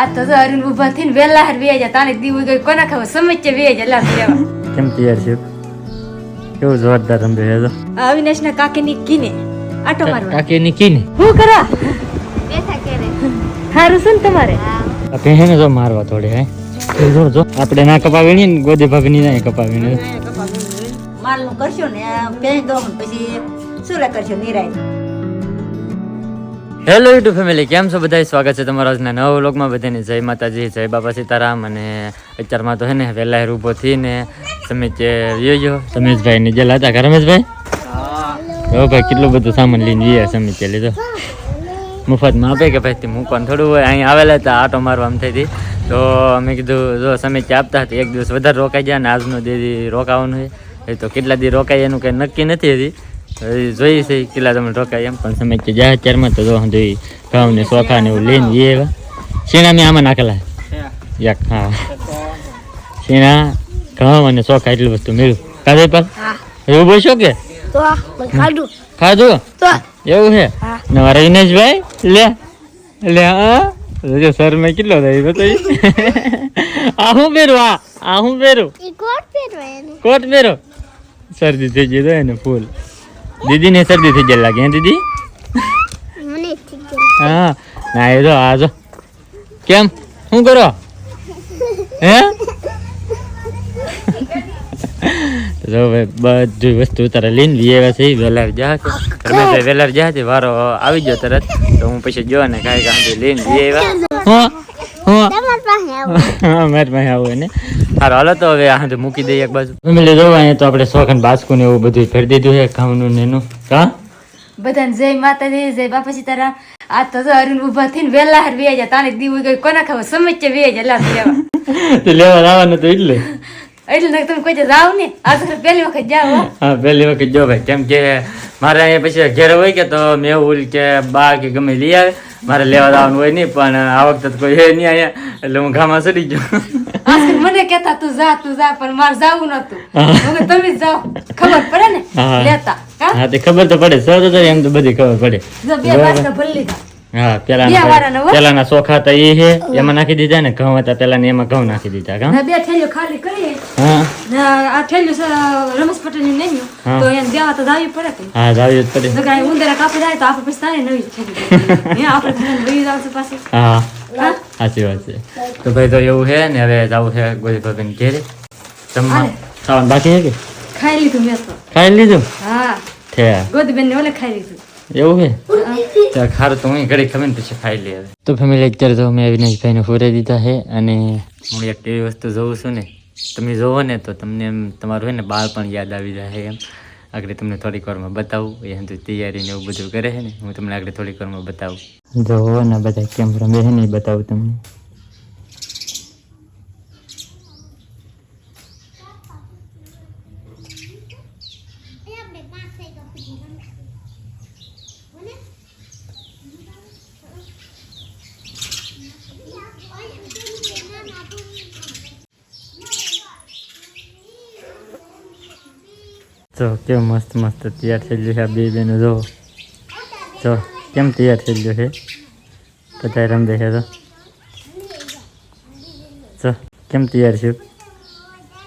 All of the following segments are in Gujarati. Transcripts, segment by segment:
આ તો જો અરુણ ઊભા થઈને વેલા હાર વે જા તાને દીવું ગઈ કોના ખબર? સમજ્ય વે જા લાવ કેમ તૈયાર છે? કેવું જોરદાર છે તો અવિનાશ ના કાકી ની કીને આટો મારવા. કાકી ની કીને? હું કરા? હારું સુન ને તમારે? આપણે હે ને જો મારવા થોડી હે. જો, જો જો આપણે ના કપાવી ને ગોદે ભાગની ના કપાવી માલનું કરશો ને પેજ દો પછી સુરા કરશો નિરાય હેલો યુટ્યુબ ફેમિલી કેમ છો બધા સ્વાગત છે તમારા આજના નવા વ્લોગમાં. બધાને જય માતાજી જય બાબા સીતારામ. અને અત્યારમાં તો હે ને વહેલા ઊભો થઈને સમીચ યોયો સમીશભાઈ ને જેલા હતા કે રમેશભાઈ? જો ભાઈ કેટલું બધું સામાન લઈને વીએ સમીચે લીધો. મફતમાં આપે કે ભાઈ તે મૂકવાનું થોડું હોય. અહીં આવેલા હતા આટો મારવા આમ થઈ હતી તો અમે કીધું જો સમીચે આપતા હતા એક દિવસ વધારે રોકાઈ ગયા ને આજનો દીદી રોકાવાનું છે એ તો કેટલા દી રોકાય એનું કંઈ નક્કી નથી હજી. જોઈએ છે કેટલા તમે રોકાય એમ. પણ સમય જાય અત્યારમાં તો જો જોઈ ઘઉં ને ચોખા ને એવું લઈને જઈએ એવા શીણા મેં આમાં નાખેલા? યાક હા. શીણા ઘઉં અને ચોખા એટલું વસ્તુ મળ્યું કાદે પર એવું બોલશો કે? ખાધું. એવું છે? હા. નવા રજનેશભાઈ લે. લે હા. જો સર મેં કેટલો થાય બતાવી. આ હું પહેરું? આ આ હું પહેરું? કોટ પહેરો? શરદી થઈ ગઈ તો એને ફૂલ. દીદીને શરદી થઈ જાય લાગે હે દીદી? હા ના એ જો આ જો. કેમ? શું કરો? હે? તો જો હવે બધી વસ્તુ તારે લઈને લઈ આવ્યા છે વેલા જા રમેશભાઈ વેલાર જા છે વારો આવી ગયો તરત. તો હું પછી જો ને કાંઈ કાંઈ લઈને લઈ આવ્યા. હું હું. મારે પાસે આવો. હા મારી પાસે આવું ને. સારું હાલો તો હવે આ મૂકી દઈએ એક બાજુ. ફેમિલી જોવા અહીંયા તો આપણે શોખન બાસ્કું ને એવું બધું ફેરી દીધું છે ખાવાનું ને એનું. હા બધાને જય માતાજી જય બાપા સીતારામ આ તો જો અરુણ ઊભા થઈને વેલા હાર વે જાય તાને દીવું કોના ખબર સમજ્ય વે જા લાવ. લેવા આવવાનું તો એટલે એટલે નકર તમે કોઈ જાવ ને આ તો પહેલી વખત જાવ હો. પહેલી વખત જો ભાઈ. કેમ કે મારે અહીંયા પછી ઘેર હોય કે તો મેં એવું કે બા કે ગમે લઈ આવે. મારે લેવા જવાનું હોય નહીં પણ આ વખતે કોઈ હે નહીં અહીંયા એટલે હું ઘામાં સડી ગયો. આખર મને કેતા તું જા તું જા પણ મારે જાવું નતું હું. કીધું તમે જાઓ. ખબર પડે ને? હા. લેતા. હા? તે ખબર તો પડે. સર એમ તો બધી ખબર પડે. બે ભરી લીધા હા? પેલાના ચોખા હતા એ છે એમાં નાખી દીધા ને ઘઉં હતા પેલા ને એમાં ઘઉં નાખી દીધા ઘઉં બે થેલીઓ ખાલી કરી. હા. આ થેલીઓ રમેશ પટેલની નહીં તો એને દેવા તો જાવી પડે હા જાવી જ પડે. નકર ઉંદરા કાપી જાય તો આપણે પછી તારે નવી થેલી આપણે લઈ જાવ પાછી. હા. સાચી વાત છે. તો ભાઈ તો એવું છે ને હવે જવું છે ગોળી ભાભીને ઘેરે. જમવા. ખાવાનું બાકી છે કે? ખાઈ લીધું મેં તો. ખાઈ લીધું? હા. ગોદબેન ને ઓલે ખાઈ લીધું. એવું કે ત્યાં ખારું તો હું ઘડી ખબર ને પછી ખાઈ લઈએ હવે. તો ફેમિલી અત્યારે તો મેં અવિનાશભાઈને ફોરે દીધા છે અને હું એક એવી વસ્તુ જોઉં છું ને તમે જોવો ને તો તમને એમ તમારું હોય ને બાળપણ યાદ આવી જાય એમ. આગળ તમને થોડીક વારમાં બતાવું એ તો તૈયારી ને એવું બધું કરે છે ને હું તમને આગળ થોડીક વારમાં બતાવું. જોવો ને બધા કેમ રમે છે ને બતાવું તમને. તો કેમ મસ્ત મસ્ત તૈયાર થઈ ગયું છે આ બે બેનો. જો જો, કેમ તૈયાર થઈ ગયું છે? બધા રમદે છે? તો જો, કેમ તૈયાર છે?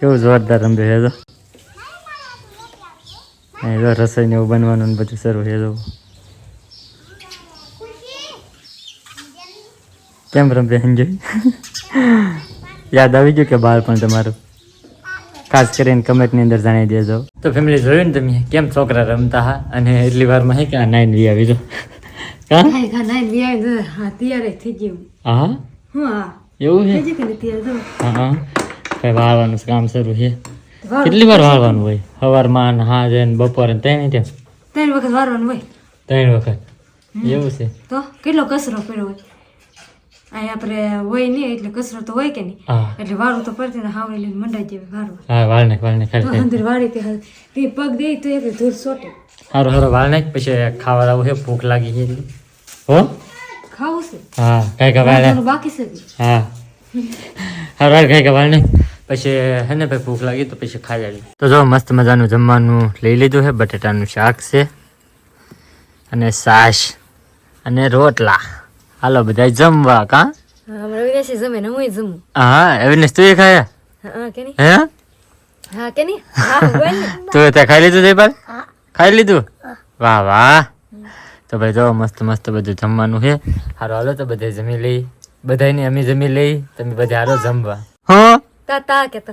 કેવું જોરદાર રમદે છે? તો જો રસોઈને એવું બનવાનું બધું શરૂ છે, જો. કેમ રમદે સમજાય યાદ આવી ગયું કે બાળપણ તમારું? ખાસ કરીને કમેન્ટની અંદર જાણી દેજો. તો ફેમિલી જોયું ને તમે? કેમ છોકરા રમતા હા? અને એટલી વારમાં હે કે નાઈન વી આવી જો? હા? ખાઈ ખા નાઈ બી આવી જો. હા તૈયાર થઈ ગયું. હા? હા એવું છે? હા હા. કઈ વાળવાનું કામ શરૂ છે? કેટલી વાર વાળવાનું હોય? સવારમાં ને હાજે બપોરે ને ત્રણ ત્રણ વખત વાળવાનું હોય. ત્રણ વખત? એવું છે? તો કેટલો કચરો પડ્યો હોય? અહીં આપણે હોય નહીં એટલે કચરો તો હોય કે નહીં. એટલે વાળું તો પડતી ને હાવડી લઈને મંડાઈ જેવી વારવા હા વાળ નાખ વાળ નાખ ખાલી અંદર વાળી તે તે પગ દે તો એક ધૂળ સોટે. સારું સારું વાળ નાખ પછી ખાવા આવું છે ભૂખ લાગી છે. હો? ખાવું છે? હા કઈ કઈ બાકી છે હા. હારું હારું કઈ કઈ વાળ નાખ. પછી હે ને ભાઈ ભૂખ લાગી તો પછી ખાઈ આવી તો જો મસ્ત મજાનું જમવાનું લઈ લીધું છે બટેટાનું શાક છે અને સાસ અને રોટલા. હાલો બધા જમવા કા? હમણાં વિનાશી જમે ને હું જમું. હા અવિનાશ તું એ ખાયા? હા કે નહીં? હે? હા કે નહીં? હા બોલ તું ત્યાં ખાઈ લીધું જયપાલ ખાઈ લીધું? વાહ વાહ. તો ભાઈ જો મસ્ત મસ્ત બધું જમવાનું છે. હારો હાલો તો બધે જમી લઈ. બધાને અમે જમી લઈ તમે બધા હારો જમવા. હા? તા તા તો.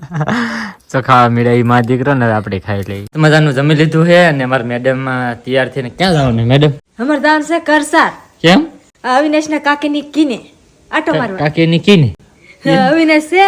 તો ખાવા માં દીકરો ને આપણે ખાઈ લઈ મજાનું જમી લીધું છે અને અમારા મેડમ તૈયાર થઈને ક્યાં જવાનું મેડમ અમારે દાન છે કરસાર. કેમ? અવિનાશ ના કાકી ની કીને આટો મારવા. કાકી ની કીને અવિનાશ છે.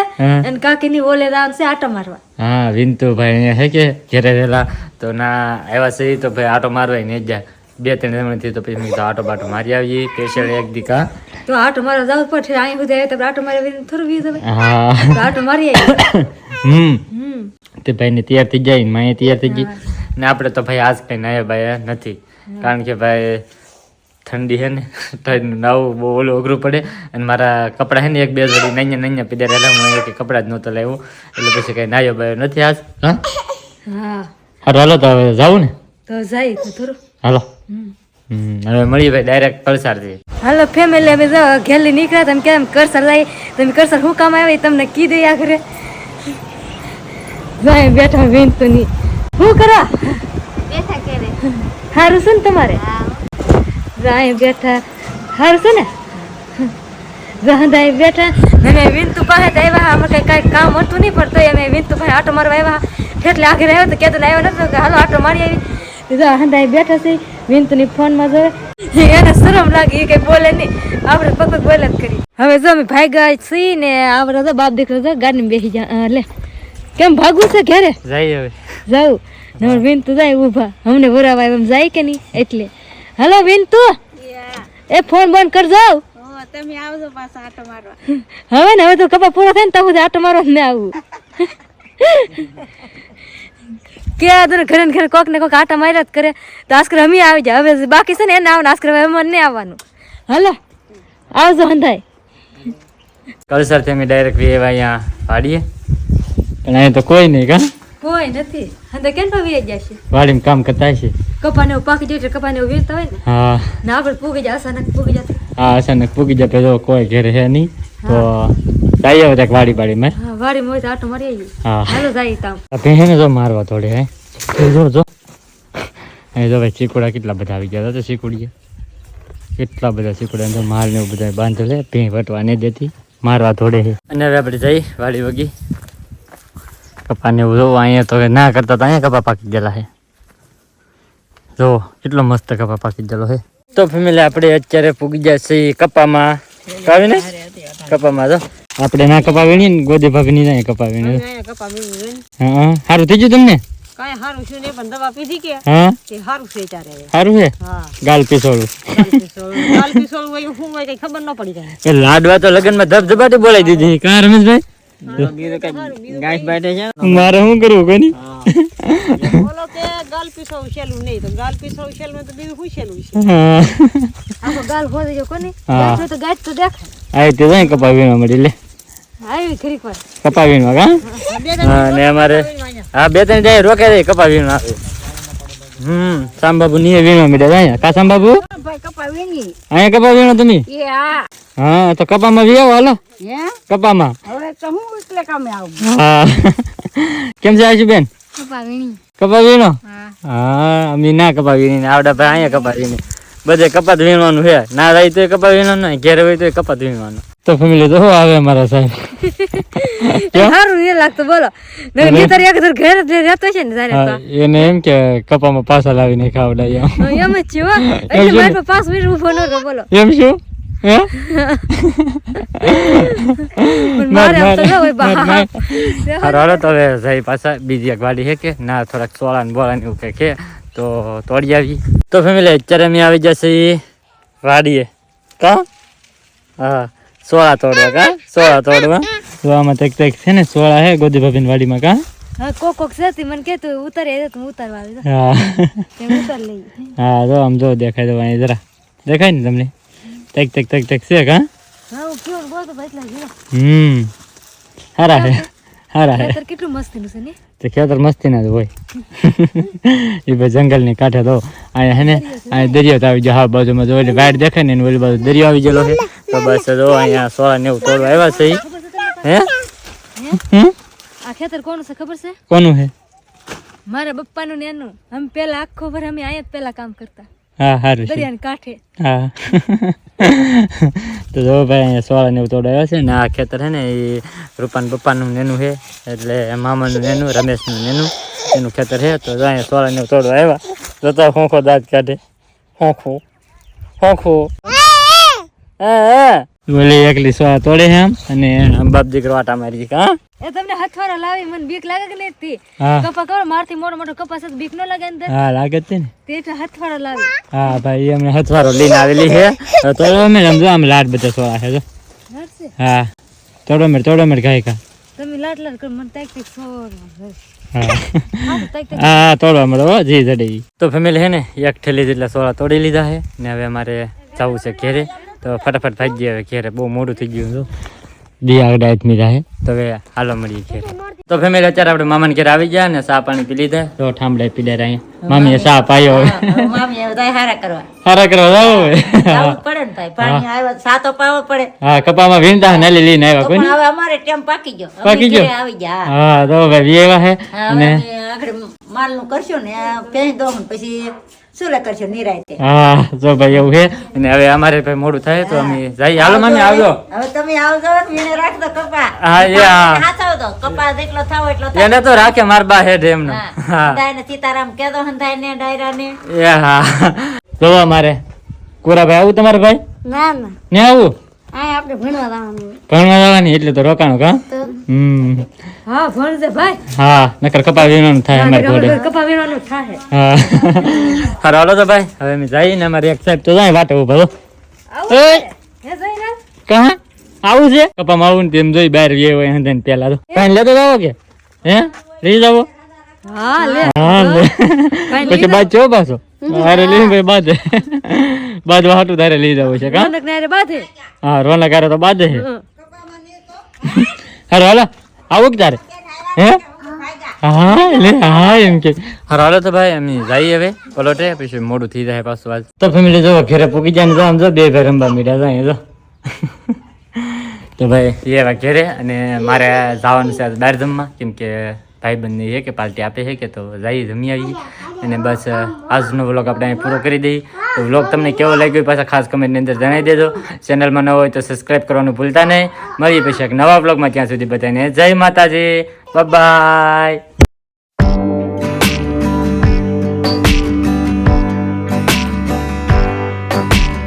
અને કાકી ની ઓલે રામ છે આટો મારવા. હા વિનતુ ભાઈ અહીંયા હે કે? ઘેરે રહેલા. તો ના આવ્યા છે તો ભાઈ આટો મારવાય ને જ બે ત્રણ જમણથી તો પછી આટો બાટો મારી આવીએ. સ્પેશિયલ એક દીકા. તો આટો મારવા જવું પડશે અહીં સુધી આવે તો આટો મારી થોડું વી જવાય હા. આટો મારી આવી હમ. હમ. તે ભાઈને તૈયાર થઈ જાય ને માએ તૈયાર થઈ ગઈ. ને આપણે તો ભાઈ આજ કઈ નાયા ભાઈ નથી. કારણ કે ભાઈ ઠંડી હે ને તો નવું બહુ ઓલું અઘરું પડે. અને મારા કપડાં છે ને એક બે જોડી નૈયા નૈયા પીધા રહેલા હું એક કપડાં જ નહોતો લાવ્યો એટલે પછી કઈ નાયો બાયો નથી આજ. હા? હા. હાલો તો હવે જાવું ને? તો જાય તો થોડું. હાલો. હવે મળીએ ભાઈ ડાયરેક્ટ પલસારથી હાલો ફેમિલી અમે જો ઘેલી નીકળ્યા તમે કેમ કરસર જાય તમે કરસર શું કામ આવે તમને કીધું આ ઘરે. જાય બેઠા બેન તો ની. શું કરા? બેઠા કે સારું છે ને તમારે? જાય બેઠા સારું છે ને? જાય બેઠા અમે વિનતુ પાસે તો આવ્યા અમે કઈ કઈ કામ હતું નહીં પણ તોય અમે વિનતુ પાસે આટો મારવા આવ્યા એટલે આગળ આવ્યો તો કેતો આવ્યો નતો કે હાલો આટો મારી આવી. જો હંધાઈ બેઠા છે વિનતુની ફોનમાં જોવે. એને શરમ લાગી કઈ બોલે નહીં. આપણે પગ બોલે જ કરી. હવે જો અમે ભાઈ ગયા છીએ ને આપણે તો બાપ દીકરો જો ગાડીમાં બેસી જા લે. કેમ ભાગવું છે ઘરે? જાય હવે. જાઉં. નવર વિનતુ જાય ઊભા. અમને બોરાવા એમ જાય કે નહીં? એટલે. હલો વિનતુ એ ફોન બંધ કર જાવ તમે આવજો પાછા આટો મારવા. હવે ને હવે તો કપા પૂરો થાય ને તો સુધી આટો મારવા જ ને આવું. કે આ તને ઘરે ઘરે કોક ને કોક આટા માર્યા જ કરે. તો આસ્કર અમે આવી જાય. હવે બાકી છે ને એને આવવાનું આસ્કર હવે અમારે નહીં આવવાનું. હલો. આવજો હંધાઈ કલસરથી અમે ડાયરેક્ટ વીએ અહીંયા પાડીએ પણ અહીંયા તો કોઈ નહીં કા? કોઈ નથી. હંધા કેમ પાવી જશે વાડીમાં કામ કરતા છે કપાને પાકી જાય એટલે કપાને વીરતા હોય ને હા. ને આપણે પૂગી જાય અચાનક પૂગી જાય. હા અચાનક પૂગી જાય તો કોઈ ઘેર હે નહીં તો જઈએ હવે ત્યાં વાડી વાડીમાં હા વાડી મોય તો આટો મારી આવી હા. હાલો જાય તામ આ ભેંસને જો મારવા થોડી હે. જો જો. એ જો ભાઈ ચીકુડા કેટલા બધા આવી ગયા તો ચીકુડીએ. કેટલા બધા ચીકુડા તો માલ ને બધા બધા બાંધેલે ભેં વટવા નહીં દેતી મારવા થોડે છે અને હવે આપણે જઈ વાડી વગી. કપાને જોવું અહીંયા તો ના કરતા તો અહીંયા કપા પાકી ગયેલા છે જો કેટલો મસ્ત કપા પાકી ગયેલો છે. તો ફેમિલી આપણે અત્યારે પૂગી જાય છે કપામાં. કાવીને કપામાં જો. આપણે ના કપા વીણીએ ને ગોદી ભાભીની ના કપા વીણીએ કપા વીણી હા સારું થઈ ગયું તમને? ને હા? તે હા. ન લાડવા તો લગનમાં ધબધબાટી બોલાવી દીધી. કા રમેશભાઈ? મારે શું કરવું બોલો કે ગાલ પીસોળ ઉછેલું નહીં તો ગાલ ઉછેલું તો બીજું ઉછેલું છે? હા. આખો ગાલ ખોદી જો કોની? તો ગાંઠ તો આવી તે જાય કપા વીણવા મળી લે. આવી હા ને અમારે હા બે ત્રણ જાય રોકાઈ જાય કપા વીણવા. આવે હમ સાંબાબુ ની વીણો જાય કા સાંબાબુ ભાઈ અહીંયા કપા વીણો તમે? હા હા તો કપામાં વી આવો, હાલો. કપામાં. કામે છે આશુ બેન? વીણી? હા, અમે ના કપા વીણી આવડા ભાઈ અહીંયા કપા વીણી બધે કપાત વીણવાનું છે. ના રહી તો કપા વીણવાનું ઘેર હોય તો કપાત વીણવાનું. તો ફેમિલી તો આવે મારા સાહેબ સારું એ લાગતું બોલો. નીતર એક દર ઘેર જ રહેતો છે ને તારે એને એમ કે કપામાં પાછા લાવીને ખાવડાય એમ. એમ જ છે એટલે મારે પર પાંચ મિનિટ ઊભો ન રહો બોલો. એમ શું? બીજી એક વાડી છે કે? ના થોડાક સોળા ને બોળા ને એવું છે તો તોડી આવી. તો ફેમિલી અત્યારે અમે આવી જશે વાડીએ. કા? હા. સોળા તોડવા કા? સોળા તોડવા? તો આમાં તક તક છે ને સોળા હે ગોદી ભાભી વાડીમાં કા? હા કોક કોક છે મને કે તું ઉતારે તો ઉતારવા આવી હા. ઉતાર લઈ. હા જો આમ જો દેખાય તો અહીં જરા. દેખાય ને તમને? તક તક તક તક છે કા? હા હું કેવું બોલતો ભાઈ એટલા હમ. હારા હે. હારા હે. ખેતર કેટલું મસ્તીનું છે ને? તો ખેતર મસ્તી ના જ હોય. એ ભાઈ જંગલની કાંઠે તો અહીંયા હે ને અહીંયા દરિયો આવી જાય હા બાજુમાં જો વાડ દેખાય ને એની ઓલી બાજુ દરિયો આવી ગયેલો છે તો બસ જો અહીંયા સોળા નેવું તોડવા આવ્યા છે હે? આ ખેતર કોનું છે ખબર છે? કોનું હે મારા પપ્પાનું ને એનું. અમે પેલા આખો ભર અમે અહીંયા જ પેલા કામ કરતા. હા સારું છે. દરિયાના કાંઠે. હા. તો જો ભાઈ અહીંયા સોળા નેવું એવું તોડાવ્યા છે ને આ ખેતર છે ને એ રૂપાન પપ્પાનું નેનું છે એટલે મામાનું નેનું રમેશનું નેનું એનું ખેતર છે. તો અહીંયા સોળા નેવું તોડવા આવ્યા. જોતા ખોખો દાંત કાઢે. ખોખો ખોખો બોલી એકલી સો તોડે છે આમ અને બાપ દીકરો આટા મારી હા? એ તમને હથવારો લાવી મને બીક લાગે કે નહીં તી? કપા કરો મારથી મોટો મોટો કપાસ બીક નો લાગે અંદર. હા લાગે છે ને. તે તો હથવારો લાવી. હા ભાઈ એ અમને હથવારો લઈને આવેલી છે. તો તોડો મેં સમજો આમ લાડ બધા સોળા છે જો. હા. તોડો મેર તોડો મેર ગાય કા. તમે લાડ લાડ કર મને તાક તાક સોર હા. હા હા તોડવા મળો જી જડી. તો ફેમિલી હે ને એક ઠેલી જેટલા સોળા તોડી લીધા છે. ને હવે અમારે જવું છે ઘેરે. તો ફટાફટ ભાગી હવે ઘેરે. બહુ મોડું થઈ ગયું હતું. દી આગળ આથમી જાય તો હવે હાલો મળીએ ઘેર. તો ફેમિલી અત્યારે આપણે મામાને ઘેર આવી ગયા ને સાહ પાણી પી લીધા. તો ઠામડા પી લે અહીંયા મામીએ સાહ પાયો હવે. મામીએ બધા હારા કરવા. હારા કરવા જાવ પડે ને ભાઈ. પાણી આવ્યો તો સાતો પાવો પડે. હા કપામાં વિંદા ને લઈ લઈને આવ્યા કોઈ હવે અમારે ટેમ પાકી ગયો. પાકી ગયો? આવી ગયા હા. તો ભાઈ વી એવા હે અને આગળ માલનું કરશું ને પેહી દો પછી શું લે કરશું નિરાયતે. હા જો ભાઈ એવું છે. અને હવે અમારે ભાઈ મોડું થાય તો અમે જઈએ. હાલો મામી આવજો હવે. તમે આવજો ને વીણે રાખજો કપા. હા એ હા. હાથાવ દો કપા જેટલો થાવ એટલો એને તો રાખે માર બા હેડ એમનો હા. હા. ને સીતારામ કેદો હંધાય ને ડાયરા ને એ હા. જોવા મારે કોરાભાઈ આવું તમારે ભાઈ? ના ના. ને આવું? આપણે ભણવા જવાનું. ભણવા જવાની એટલે તો રોકાણું કા? હા ભણજે ભાઈ. હા નકર કપા વીણવાનું થાય અમારે ઘોડે. કપા વીણવાનું થાય. હા. હારો હાલો તો ભાઈ. હવે અમે જઈએ ને અમારે એક સાહેબ તો જાય વાટે ઊભો ઓય હે જઈને? કહા આવું છે? કપામાં આવું ને તેમ જોઈ બહાર વે હોય હંધે પેલા તો. કાઈ લેતો જાવો કે? હે? લઈ જાવો હા લે. હા લે. પછી બાદ જો પાછો. અરે લઈ ભાઈ બાદ બાદ વાટું તારે લઈ જાવ છે કા? રોનક ને હારે બાધે? હા રોનક હારે તો બાજે છે. હારો હાલો આવું કે તારે? હે? હા લે હા એમ કે. હરો હાલો તો ભાઈ અમે જઈએ હવે પલોટે પછી મોડું થઈ જાય પાછું આજ તો ફેમિલી જો ઘેરે પૂકી જાય તો આમ જો બે ભાઈ રમવા મીડ્યા જાય જો. તો ભાઈ એ ઘેરે અને મારે જવાનું છે આજ બહાર જમવા કેમ કે ભાઈબંધની છે કે પાર્ટી આપે છે કે તો જઈએ જમી આવીએ અને બસ આજનો વ્લોગ આપણે અહીં પૂરો કરી દઈએ. તો વ્લોગ તમને કેવો લાગ્યો પાછા ખાસ કમેન્ટની અંદર જણાવી દેજો. ચેનલમાં નવો હોય તો સબસ્ક્રાઈબ કરવાનું ભૂલતા નહીં. મળીએ પછી એક નવા વ્લોગમાં ત્યાં સુધી બધાને જય માતાજી. બાય